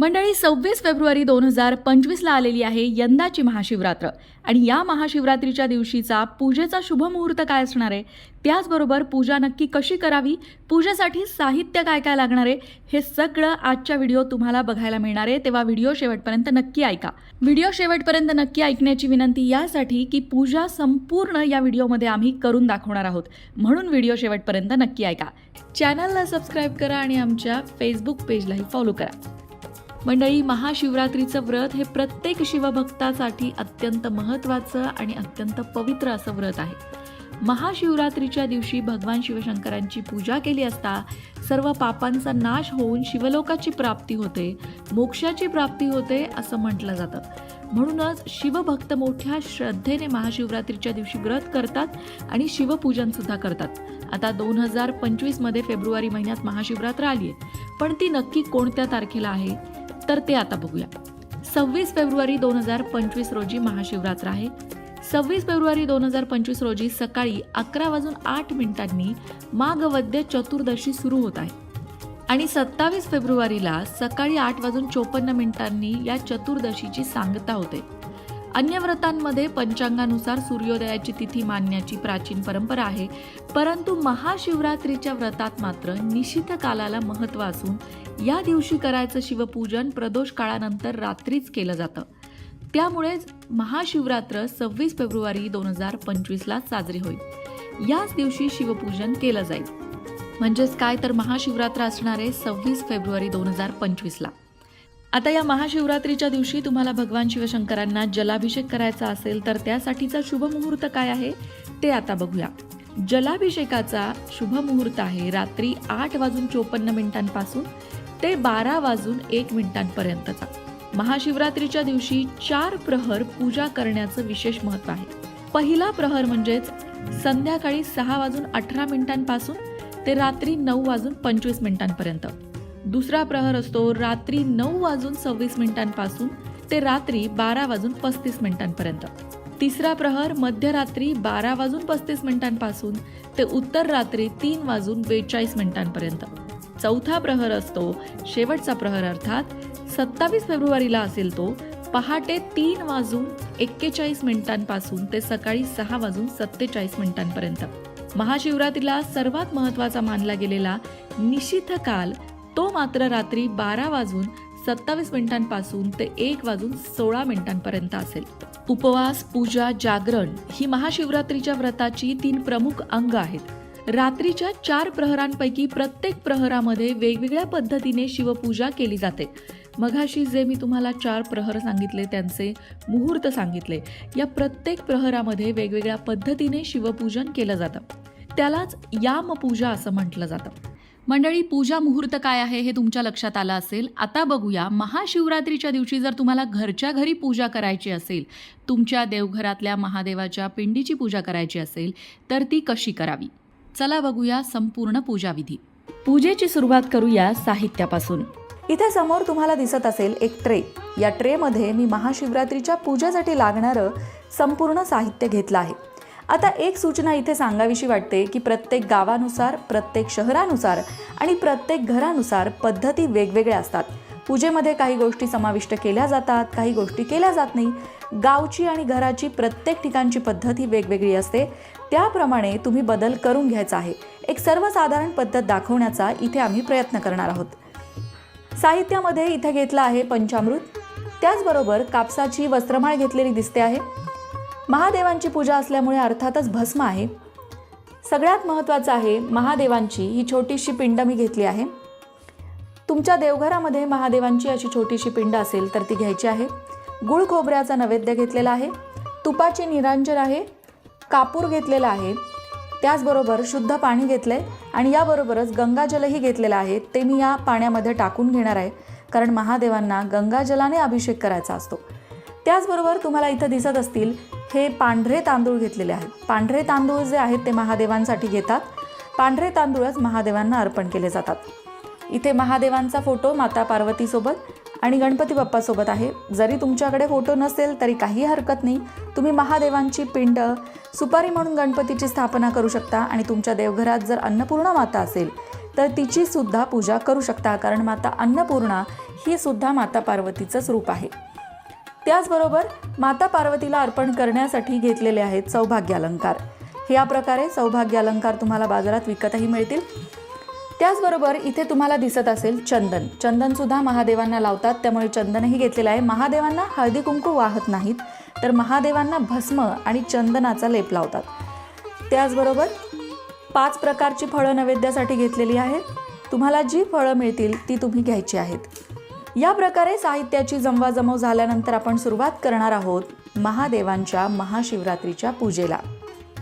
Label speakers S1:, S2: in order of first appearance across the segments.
S1: मंडळी सव्वीस फेब्रुवारी दोन हजार पंचवीसला आलेली आहे यंदाची महाशिवरात्र. आणि या महाशिवरात्रीच्या दिवशीचा पूजेचा शुभ मुहूर्त काय असणार आहे? त्याचबरोबर पूजा नक्की कशी करावी? पूजेसाठी साहित्य काय काय लागणार आहे? हे सगळं आजच्या व्हिडिओ तुम्हाला बघायला मिळणार आहे. तेव्हा व्हिडिओ शेवटपर्यंत नक्की ऐका. व्हिडिओ शेवटपर्यंत नक्की ऐकण्याची विनंती यासाठी की पूजा संपूर्ण या व्हिडिओमध्ये आम्ही करून दाखवणार आहोत. म्हणून व्हिडिओ शेवटपर्यंत नक्की ऐका. चॅनलला सबस्क्राईब करा आणि आमच्या फेसबुक पेजलाही फॉलो करा. मंडळी महाशिवरात्रीचं व्रत हे प्रत्येक शिवभक्तासाठी अत्यंत महत्त्वाचं आणि अत्यंत पवित्र असं व्रत आहे. महाशिवरात्रीच्या दिवशी भगवान शिवशंकरांची पूजा केली असता सर्व पापांचा नाश होऊन शिवलोकाची प्राप्ती होते मोक्षाची प्राप्ती होते असं म्हटलं जातं. म्हणूनच शिवभक्त मोठ्या श्रद्धेने महाशिवरात्रीच्या दिवशी व्रत करतात आणि शिवपूजनसुद्धा करतात. आता दोन हजार पंचवीसमध्ये फेब्रुवारी महिन्यात महाशिवरात्र आली आहे पण ती नक्की कोणत्या तारखेला आहे? तर ते आता बघूया. सव्वीस फेब्रुवारी दोन हजार पंचवीस रोजी महाशिवरात्र आहे. सव्वीस फेब्रुवारी दोन हजार पंचवीस रोजी सकाळी अकरा वाजून आठ मिनिटांनी माघवद्य चतुर्दशी सुरू होत आहे. आणि सत्तावीस फेब्रुवारीला सकाळी आठ वाजून चोपन्न मिनिटांनी या चतुर्दशीची सांगता होते. अन्य व्रतांमध्ये पंचांगानुसार सूर्योदयाची तिथी मानण्याची प्राचीन परंपरा आहे. परंतु महाशिवरात्रीच्या व्रतात मात्र निशित कालाला महत्त्व असून या दिवशी करायचं शिवपूजन प्रदोष काळानंतर रात्रीच केलं जातं. त्यामुळेच महाशिवरात्र सव्वीस फेब्रुवारी दोन हजार पंचवीसला साजरी होईल. याच दिवशी शिवपूजन केलं जाईल. म्हणजेच काय तर महाशिवरात्र असणारे सव्वीस फेब्रुवारी दोन हजार पंचवीसला आता या महाशिवरात्रीच्या दिवशी तुम्हाला भगवान शिवशंकरांना जलाभिषेक करायचा असेल तर त्यासाठीचा शुभ मुहूर्त काय आहे ते आता बघूया. जलाभिषेकाचा शुभ मुहूर्त आहे रात्री आठ वाजून चोपन्न मिनिटांपासून ते बारा वाजून एक मिनिटांपर्यंतचा. महाशिवरात्रीच्या दिवशी चार प्रहर पूजा करण्याचं विशेष महत्त्व आहे. पहिला प्रहर म्हणजेच संध्याकाळी सहा वाजून अठरा मिनिटांपासून ते रात्री नऊ वाजून पंचवीस मिनिटांपर्यंत. दुसरा प्रहर असतो रात्री नऊ वाजून सव्वीस मिनिटांपासून ते रात्री बारा वाजून पस्तीस मिनिटांपर्यंत. तिसरा प्रहर मध्यरात्री बारा वाजून पस्तीस मिनिटांपासून ते उत्तर रात्री तीन वाजून बेचाळीस मिनिटांपर्यंत. चौथा प्रहर असतो शेवटचा प्रहर अर्थात सत्तावीस फेब्रुवारीला असेल तो पहाटे तीन वाजून एक्केचाळीस मिनिटांपासून ते सकाळी सहा वाजून सत्तेचाळीस मिनिटांपर्यंत. महाशिवरात्रीला सर्वात महत्त्वाचा मानला गेलेला निशिथ काल तो मात्र रात्री बारा वाजून सत्तावीस मिनिटांपासून ते एक वाजून सोळा मिनिटांपर्यंत असेल. उपवास पूजा जागरण ही महाशिवरात्रीच्या व्रताची तीन प्रमुख अंग आहेत. रात्रीच्या चार प्रहरांपैकी प्रत्येक प्रहरामध्ये वेगवेगळ्या पद्धतीने शिवपूजा केली जाते. मघाशी जे मी तुम्हाला चार प्रहर सांगितले त्यांचे मुहूर्त सांगितले या प्रत्येक प्रहरामध्ये वेगवेगळ्या पद्धतीने शिवपूजन केलं जातं. त्यालाच यामपूजा असं म्हटलं जातं. मंडळी पूजा मुहूर्त काय आहे हे तुमच्या लक्षात आलं असेल? आता बघूया. महाशिवरात्रीच्या दिवशी जर तुम्हाला घरच्या घरी पूजा करायची असेल तुमच्या देवघरातल्या महादेवाच्या पिंडीची पूजा करायची असेल तर ती कशी करावी? चला बघूया संपूर्ण पूजाविधी पूजेची सुरुवात करूया साहित्यापासून.
S2: इथे समोर तुम्हाला दिसत असेल एक ट्रे. या ट्रेमध्ये मी महाशिवरात्रीच्या पूजेसाठी लागणारं संपूर्ण साहित्य घेतलं आहे. आता एक सूचना इथे सांगावीशी वाटते की प्रत्येक गावानुसार प्रत्येक शहरानुसार आणि प्रत्येक घरानुसार पद्धती वेगवेगळ्या असतात. पूजेमध्ये काही गोष्टी समाविष्ट केल्या जातात काही गोष्टी केल्या जात नाही. गावची आणि घराची प्रत्येक ठिकाणची पद्धत ही वेगवेगळी असते. त्याप्रमाणे तुम्ही बदल करून घ्यायचा आहे. एक सर्वसाधारण पद्धत दाखवण्याचा इथे आम्ही प्रयत्न करणार आहोत. साहित्यामध्ये इथे घेतलं आहे पंचामृत. त्याचबरोबर कापसाची वस्त्रमाळ घेतलेली दिसते आहे. महादेवांची पूजा असल्यामुळे अर्थातच भस्म आहे. सगळ्यात महत्त्वाचं आहे महादेवांची ही छोटीशी पिंड मी घेतली आहे. तुमच्या देवघरामध्ये महादेवांची अशी छोटीशी पिंड असेल तर ती घ्यायची आहे. गुळ खोबऱ्याचा नैवेद्य घेतलेला आहे. तुपाची निरांजन आहे. कापूर घेतलेला आहे. त्याचबरोबर शुद्ध पाणी घेतलं आहे आणि याबरोबरच गंगाजलही घेतलेलं आहे. ते मी या पाण्यामध्ये टाकून घेणार आहे. कारण महादेवांना गंगाजलाने अभिषेक करायचा असतो. त्याचबरोबर तुम्हाला इथं दिसत असतील हे पांढरे तांदूळ घेतलेले आहेत. पांढरे तांदूळ जे आहेत ते महादेवांसाठी घेतात. पांढरे तांदूळच महादेवांना अर्पण केले जातात. इथे महादेवांचा फोटो माता पार्वतीसोबत आणि गणपती बाप्पासोबत आहे. जरी तुमच्याकडे फोटो नसेल तरी काही हरकत नाही. तुम्ही महादेवांची पिंड सुपारी म्हणून गणपतीची स्थापना करू शकता आणि तुमच्या देवघरात जर अन्नपूर्णा माता असेल तर तिची सुद्धा पूजा करू शकता कारण माता अन्नपूर्णा ही सुद्धा माता पार्वतीचंच रूप आहे. त्याचबरोबर माता पार्वतीला अर्पण करण्यासाठी घेतलेले आहेत सौभाग्य अलंकार ह्या प्रकारे सौभाग्य अलंकार तुम्हाला बाजारात विकतही मिळतील. त्याचबरोबर इथे तुम्हाला दिसत असेल चंदन. चंदनसुद्धा महादेवांना लावतात त्यामुळे चंदनही घेतलेलं आहे. महादेवांना हळदी कुंकू वाहत नाहीत तर महादेवांना भस्म आणि चंदनाचा लेप लावतात. त्याचबरोबर पाच प्रकारची फळं नैवेद्यासाठी घेतलेली आहेत. तुम्हाला जी फळं मिळतील ती तुम्ही घ्यायची आहेत. या प्रकारे साहित्याची जमवाजमव झाल्यानंतर आपण सुरुवात करणार आहोत महादेवांच्या महाशिवरात्रीच्या पूजेला.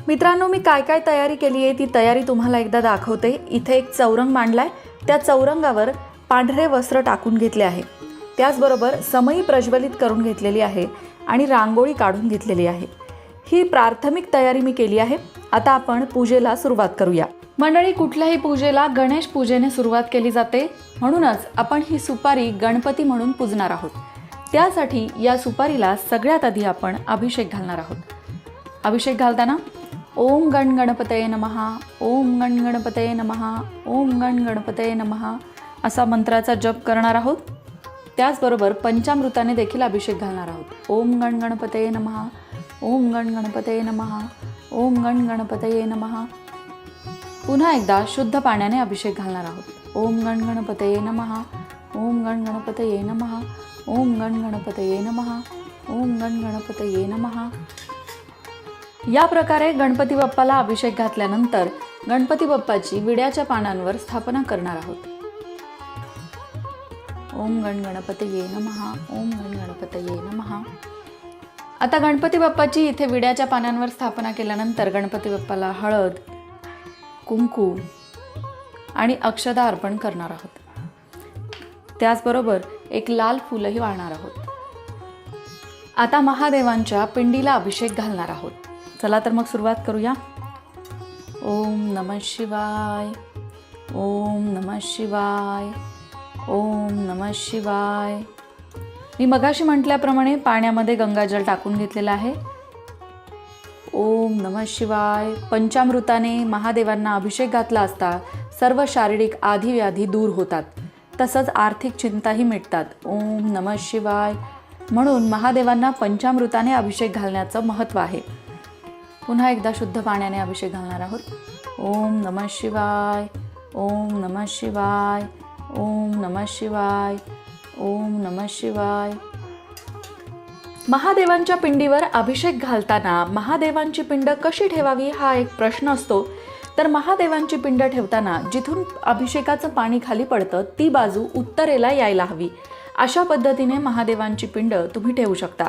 S2: मित्रांनो मी काय काय तयारी केली आहे ती तयारी तुम्हाला एकदा दाखवते. इथे एक चौरंग मांडलाय. त्या चौरंगावर पांढरे वस्त्र टाकून घेतले आहे. त्याचबरोबर समई प्रज्वलित करून घेतलेली आहे आणि रांगोळी काढून घेतलेली आहे. ही प्राथमिक तयारी मी केली आहे. आता आपण पूजेला सुरुवात करूया. मंडळी कुठल्याही पूजेला गणेश पूजेने सुरुवात केली जाते. म्हणूनच आपण ही सुपारी गणपती म्हणून पूजणार आहोत. त्यासाठी या सुपारीला सगळ्यात आधी आपण अभिषेक घालणार आहोत. अभिषेक घालताना ओम गण गणपतये नमहा ओम गण गणपतये नमहा ओम गण गणपतये नमहा असा मंत्राचा जप करणार आहोत. त्याचबरोबर पंचामृताने देखील अभिषेक घालणार आहोत. ओम गण गणपतये नमहा ओम गण गणपतये नमहा ओम गण गणपतये नमहा पुन्हा एकदा शुद्ध पाण्याने अभिषेक घालणार आहोत. ओम गण गणपतये नमहा ओम गण गणपतये नमहा ओम गण गणपतये नमहा ओम गण गणपतये नमहा या प्रकारे गणपती बाप्पाला अभिषेक घातल्यानंतर गणपती बाप्पाची विड्याच्या पानांवर स्थापना करणार आहोत. ओम गण गणपतये नमहा ओम गण गणपत ये नमहा आता गणपती बाप्पाची इथे विड्याच्या पानांवर स्थापना केल्यानंतर गणपती बाप्पाला हळद कुंकू आणि अक्षदा अर्पण करणार आहोत. त्याचबरोबर एक लाल फुलंही वाळणार आहोत. आता महादेवांच्या पिंडीला अभिषेक घालणार आहोत. चला तर मग सुरुवात करूया. ओम नम शिवाय. ओम नम शिवाय. ओम नम शिवाय. मी मगाशी म्हटल्याप्रमाणे पाण्यामध्ये गंगाजल टाकून घेतलेलं आहे. ओम नम शिवाय. पंचामृताने महादेवांना अभिषेक घातला असता सर्व शारीरिक आधी दूर होतात. तसंच आर्थिक चिंताही मिटतात. ओम नम शिवाय. म्हणून महादेवांना पंचामृताने अभिषेक घालण्याचं महत्त्व आहे. पुन्हा एकदा शुद्ध पाण्याने अभिषेक घालणार आहोत. ओम नम शिवाय. ओम नम शिवाय. ओम नम शिवाय. ओम नम शिवाय. महादेवांच्या पिंडीवर अभिषेक घालताना महादेवांची पिंड कशी ठेवावी हा एक प्रश्न असतो. तर महादेवांची पिंड ठेवताना जिथून अभिषेकाचं पाणी खाली पडतं ती बाजू उत्तरेला यायला हवी. अशा पद्धतीने महादेवांची पिंड तुम्ही ठेवू शकता.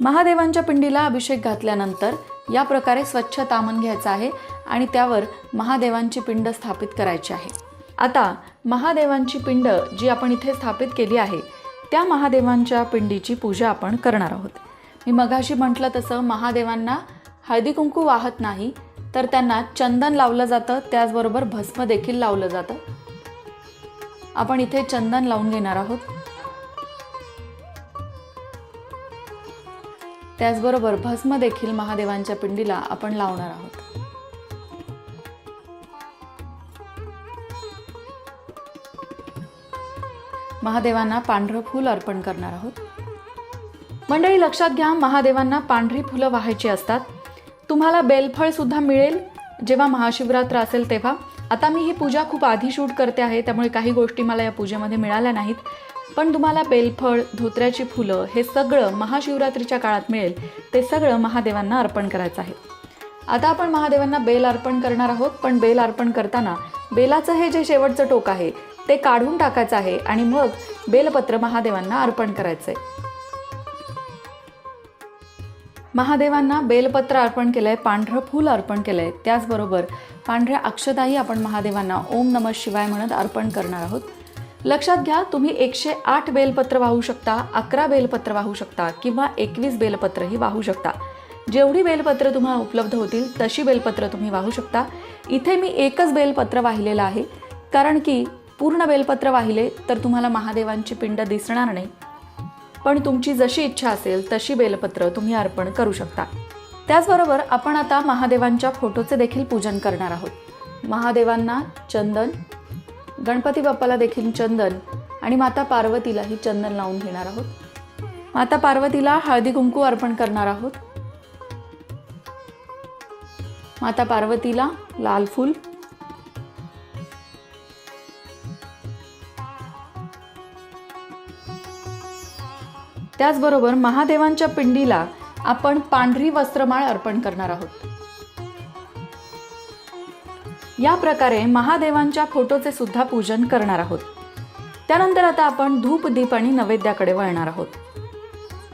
S2: महादेवांच्या पिंडीला अभिषेक घातल्यानंतर या प्रकारे स्वच्छ तामन घ्यायचं आहे आणि त्यावर महादेवांची पिंड स्थापित करायची आहे. आता महादेवांची पिंड जी आपण इथे स्थापित केली आहे त्या महादेवांच्या पिंडीची पूजा आपण करणार आहोत. मी मगाशी म्हटलं तसं महादेवांना हळदी कुंकू वाहत नाही तर त्यांना चंदन लावलं जातं त्याचबरोबर भस्म देखील लावलं जातं. आपण इथे चंदन लावून घेणार आहोत. त्याचबरोबर भस्म देखील महादेवांच्या पिंडीला आपण लावणार आहोत. महादेवांना पांढरं फूल अर्पण करणार आहोत. मंडळी लक्षात घ्या महादेवांना पांढरी फुलं व्हायची असतात. तुम्हाला बेलफळ सुद्धा मिळेल. जेव्हा महाशिवरात्र असेल तेव्हा. आता मी ही पूजा खूप आधी शूट करते आहे त्यामुळे काही गोष्टी मला या पूजेमध्ये मिळाल्या नाहीत. पण तुम्हाला बेलफळ धोत्र्याची फुलं हे सगळं महाशिवरात्रीच्या काळात मिळेल. ते सगळं महादेवांना अर्पण करायचं आहे. आता आपण महादेवांना बेल अर्पण करणार आहोत पण बेल अर्पण करताना बेलाचं हे जे शेवटचं टोक आहे ते काढून टाकायचं आहे आणि मग बेलपत्र महादेवांना अर्पण करायचं आहे महादेवांना बेलपत्र अर्पण केलंय पांढरं फूल अर्पण केलंय. त्याचबरोबर पांढऱ्या अक्षताही आपण महादेवांना ओम नम शिवाय म्हणत अर्पण करणार आहोत. लक्षात घ्या तुम्ही एकशे आठ बेलपत्र वाहू शकता अकरा बेलपत्र वाहू शकता किंवा एकवीस बेलपत्रही वाहू शकता. जेवढी बेलपत्र तुम्हाला उपलब्ध होतील तशी बेलपत्र तुम्ही वाहू शकता. इथे मी एकच बेलपत्र वाहिलेलं आहे कारण की पूर्ण बेलपत्र वाहिले तर तुम्हाला महादेवांची पिंड दिसणार नाही. पण तुमची जशी इच्छा असेल तशी बेलपत्र तुम्ही अर्पण करू शकता. त्याचबरोबर आपण आता महादेवांच्या फोटोचे देखील पूजन करणार आहोत. महादेवांना चंदन गणपती बाप्पाला देखील चंदन आणि माता पार्वतीलाही चंदन लावून घेणार आहोत. माता पार्वतीला हळदी कुंकू अर्पण करणार आहोत. माता पार्वतीला लाल फूल त्याचबरोबर महादेवांच्या पिंडीला आपण पांढरी वस्त्रमाळ अर्पण करणार आहोत. या प्रकारे महादेवांच्या फोटोचे सुद्धा पूजन करणार आहोत. त्यानंतर आता आपण धूप दीप आणि नैवेद्याकडे वळणार आहोत.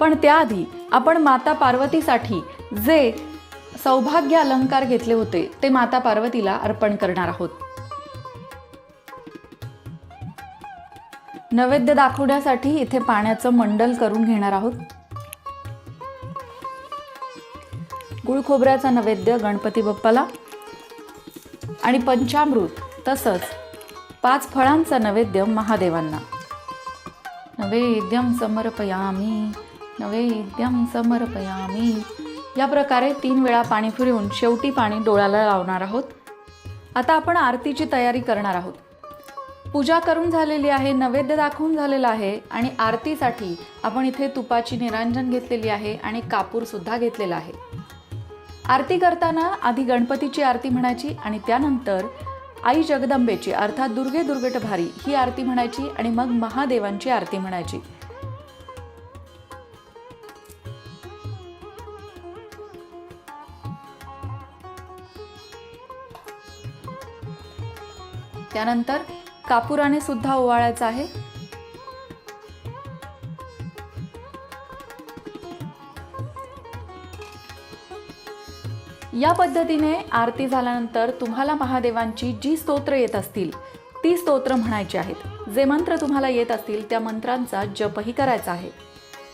S2: पण त्याआधी आपण माता पार्वतीसाठी जे सौभाग्य अलंकार घेतले होते ते माता पार्वतीला अर्पण करणार आहोत. नैवेद्य दाखवण्यासाठी इथे पाण्याचं मंडल करून घेणार आहोत. गुळ खोबऱ्याचा नैवेद्य गणपती बाप्पाला. आणि पंचामृत तसंच पाच फळांचा नैवेद्य महादेवांना. नैवेद्यम समर्पयामी नैवेद्यम समर्पयामी. या प्रकारे तीन वेळा पाणी फिरवून शेवटी पाणी डोळ्याला लावणार आहोत. आता आपण आरतीची तयारी करणार आहोत. पूजा करून झालेली आहे नैवेद्य दाखवून झालेला आहे आणि आरतीसाठी आपण इथे तुपाची निरांजन घेतलेली आहे आणि कापूर सुद्धा घेतलेला आहे. आरती करताना आधी गणपतीची आरती म्हणायची आणि त्यानंतर आई जगदंबेची अर्थात दुर्गे दुर्गट भारी ही आरती म्हणायची आणि मग महादेवांची आरती म्हणायची. त्यानंतर कापुराने सुद्धा ओवाळायचं आहे. या पद्धतीने आरती झाल्यानंतर तुम्हाला महादेवांची जी स्तोत्र येत असतील ती स्तोत्र म्हणायची आहेत. जे मंत्र तुम्हाला येत असतील त्या मंत्रांचा जपही करायचा आहे.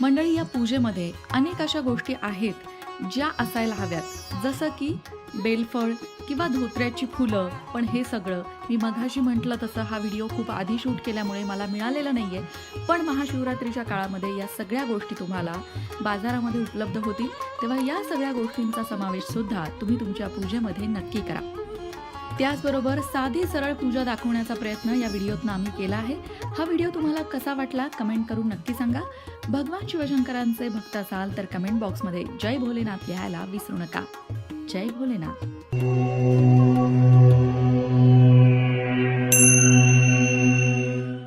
S1: मंडळी या पूजेमध्ये अनेक अशा गोष्टी आहेत ज्या असायला हव्यात. जसं की बेलफळ किंवा धोत्र्याची फुलं पण हे सगळं मी मघाशी म्हटलं तसं हा व्हिडिओ खूप आधी शूट केल्यामुळे मला मिळालेलं नाही आहे पण महाशिवरात्रीच्या काळामध्ये या सगळ्या गोष्टी तुम्हाला बाजारामध्ये उपलब्ध होतील. तेव्हा या सगळ्या गोष्टींचा समावेशसुद्धा तुम्ही तुमच्या पूजेमध्ये नक्की करा. त्याचबरोबर साधी सरळ पूजा दाखवण्याचा प्रयत्न या व्हिडिओतनं आम्ही केला आहे. हा व्हिडिओ तुम्हाला कसा वाटला कमेंट करून नक्की सांगा. भगवान शिवशंकरांचे भक्त असाल तर कमेंट बॉक्समध्ये जय भोलेनाथ लिहायला विसरू नका. जय भोलेनाथ